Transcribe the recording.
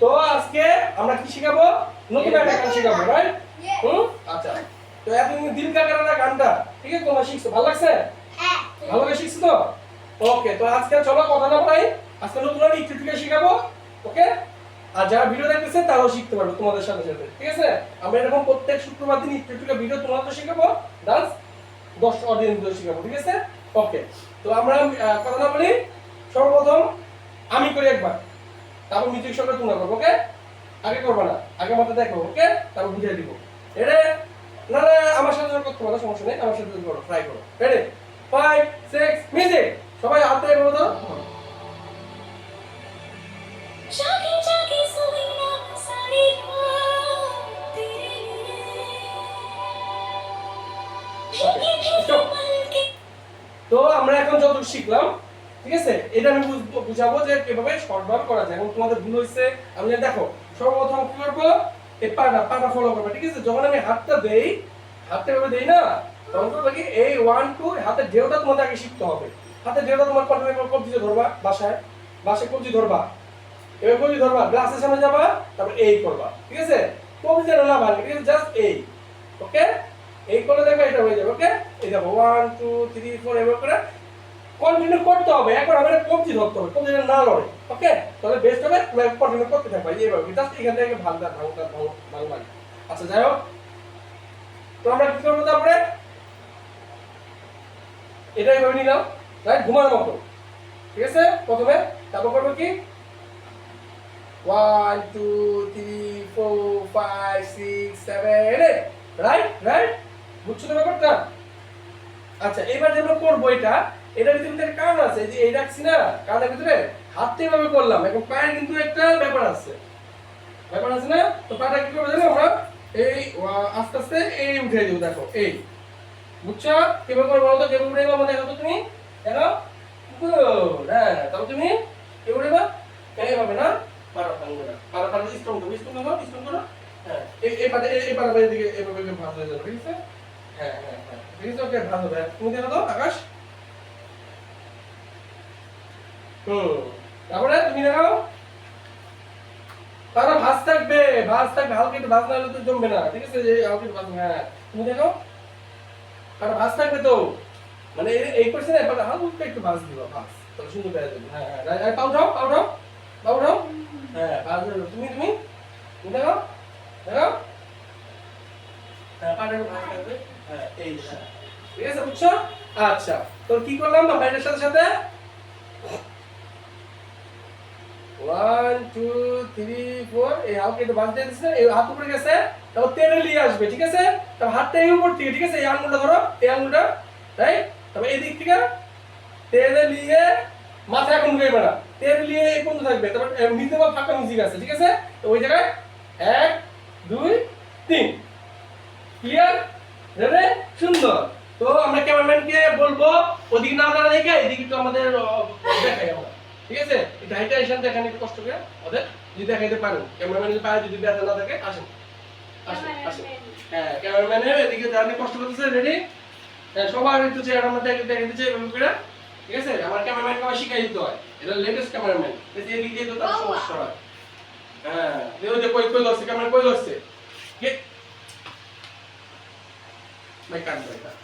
তো আজকে আমরা কি শিখাবো? নতুন একটা গান শিখাবো রাইট হুম? আচ্ছা। তো এতদিন দিল কাকারা গানটা ঠিক আছে? তোমরা শিখছো ভালো লাগছে? ভালো করে শিখছো তো? ওকে তো আজকে চলো কথা না বলাই আজকে নতুন একটা একটু একটু শিখাবো ওকে আর যারা ভিডিও দেখতেছে তারাও শিখতে পারবে তোমাদের সাথে সাথে ঠিক আছে? আমরা এরকম প্রত্যেক শুক্রবার দিন একটু একটু ভিডিও তোমাদের শেখাবো ডান্স দশ অডিয়েন্স শেখাবো ঠিক আছে? ওকে তো আমরা কথা না বলি সর্বপ্রথম আমি করি একবার। তারপর মিউজিক সঙ্গে তুলনা করব ওকে আগে করব না আগে মাথা দেখো ওকে তারপর বুঝিয়ে দিব। এটা না না আমার সাথে করতে পারো সমস্যা নেই আমার সাথে করো ট্রাই করো। রেডি ফাইভ সিক্স মিউজিক সবাই হাত বলো তো। তো আমরা এখন যত শিখলাম ঠিক আছে? এটা আমি বুঝ- বুঝাবো যে কীভাবে শর্টভাবে করা যায়। এবং তোমাদের ভুল হয়েছে আমি দেখো, সর্বপ্রথম কি করব? এই পাটা পাটা ফলো করবে, ঠিক আছে? যখন আমি হাতটা দেই, হাতটা এভাবে দেই না, তখন করবে কি? এই ওয়ান টু হাতের ঢেউটা তোমাদের আগে শিখতে হবে। হাতের ঢেউটা তোমার কন্টিনিউ কবজিতে ধরবা, বাসায়। বাসায় কবজি ধরবা। এবার কবজি ধরবা, গ্লাসের সামনে যাবা, তারপর এই করবা। ঠিক আছে? কবজি না ভাঙে ঠিক আছে? জাস্ট এই ওকে এই করলে দেখবে এটা হয়ে যাবে ওকে এই দেখো ওয়ান টু থ্রি ফোর এভাবে করে কন্টিনিউ করতে হবে, একবার আমাদের কবজি ধরতে হবে, কবজি না লড়ে ওকে তাহলে বেস্ট হবে কন্টিনিউ করতে থাকবে এইভাবে জাস্ট এখান থেকে ভাঙটা ভাঙটা ভাঙ ভাঙ ভাঙ আচ্ছা যাই হোক। তো আমরা কি করব তারপরে? এটা এইভাবে নিলাম রাইট ঘুমার মতো। ঠিক আছে? প্রথমে, তারপর করব কি? One two three four five six seven eight right right বুঝছ তো ব্যাপারটা? আচ্ছা এবার যেগুলো করব এটা এটার ভিতরে কারণ আছে যে এই রাখছি না কারণের ভিতরে হাতে এভাবে করলাম এবং পায়ের কিন্তু একটা ব্যাপার আছে। ব্যাপার আছে না? তো পাটা কি করব আমরা? এই আস্তে আস্তে এই উঠে দেবো, দেখো, এই। বুঝছ? কীভাবে করে বলো কেমন উঠে দেবো দেখো তুমি? দেখো হ্যাঁ তাহলে তুমি কি উঠে দেবো এইভাবে না? পাড়া ভাঙবে না। পাড়া পাড়া স্ট্রং করো স্ট্রং করো স্ট্রং করো হ্যাঁ এই এই পাটা এই পাটা দিকে এভাবে করে ভাঁজ হয়ে যাবে, ঠিক আছে? হ্যাঁ হ্যাঁ হ্যাঁ ঠিক আছে? ওকে ভাঁজ হবে। তুমি দেখো আকাশ। হুম। তারপরে তুমি দেখাও। তারা ভাঁজ থাকবে ভাঁজ থাকবে, হালকা একটু না হলে তো জমবে না, ঠিক আছে? হালকা একটু হ্যাঁ। তুমি দেখো তারা ভাঁজ থাকবে তো। মানে এই- করছে এবার হালকা একটু ভাঁজ দিবা, ভাঁজ। তাহলে সুন্দর পেয়ে যাবে। হ্যাঁ হ্যাঁ পাও যাও পাও যাও পাও যাও হ্যাঁ ভাঁজ তুমি তুমি তুমি দেখো দেখো হ্যাঁ পাটা হ্যাঁ হ্যাঁ। ঠিক আছে, বুঝছ? আচ্ছা তো কি করলাম? না বাইরের সাথে সাথে ওয়ান টু থ্রি ফোর এই হালকা একটু বাঁধতে দিচ্ছে এই হাত উপরে গেছে। তারপর তেলে নিয়ে আসবে, ঠিক আছে? তারপর হাতটা উপর থেকে, ঠিক আছে? এই আঙুলটা ধরো। এই আঙুলটা তাই তারপর এই থেকে তেলে নিয়ে মাথা এখন ঢুকাইবে না। তেল নিয়ে এই পর্যন্ত থাকবে। তারপর নিচে বা মিউজিক আছে, ঠিক আছে? তো ওই জায়গায় এক, দুই, তিন। Clear ready? সুন্দর। তো আমরা ক্যামেরাম্যানকে বলব, ওদিকে না আমরা দেখে এদিকে একটু আমাদের দেখাই আমরা। ঠিক আছে? হাইটা এসে দেখেন একটু কষ্ট করে ওদের যদি দেখাইতে পারেন। ক্যামেরাম্যান যদি পায়ে যদি ব্যথা না থাকে আসেন। আসেন আসেন। হ্যাঁ ক্যামেরাম্যানের এদিকে কষ্ট করতেছে রেডি হ্যাঁ সবার একটু চেহারা মধ্যে দেখে দেখে দিচ্ছে এভাবে করে। ঠিক আছে? আমার ক্যামেরাম্যানকে আমার শিখাই দিতে হয়। এটা লেটেস্ট ক্যামেরাম্যান। এদিকে দিয়ে তো তার সমস্যা হয়। হ্যাঁ ওই যে কই কই ধরছে ক্যামেরা কই ধরছে? ভাই কাট ভাই কাট।